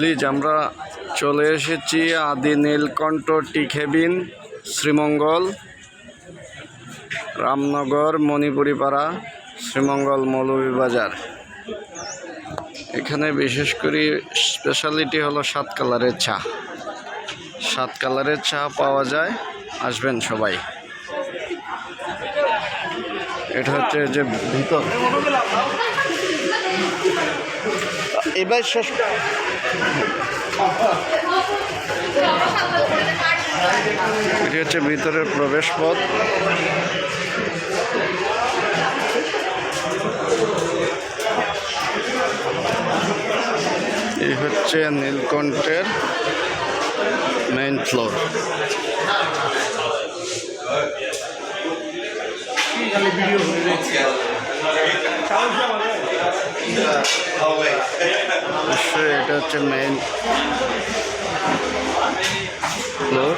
Please আমরা চলে এসেছি আদি নীলকণ্ঠ টি কেবিন, শ্রীমঙ্গল, রামনগর, মণিপুরিপাড়া, শ্রীমঙ্গল মৌলভীবাজার। এখানে বিশেষ করে স্পেশালিটি হলো সাত কালারের চা। সাত কালারের চা পাওয়া যায়, আসবেন সবাই। এটা হচ্ছে যে ভিতর। এবার শেষ। এটি হচ্ছে ভিতরের প্রবেশ পথ। এই হচ্ছে নীলকণ্ঠের মেইন ফ্লোর অবশ্যই এটা হচ্ছে মেইন ফ্লোর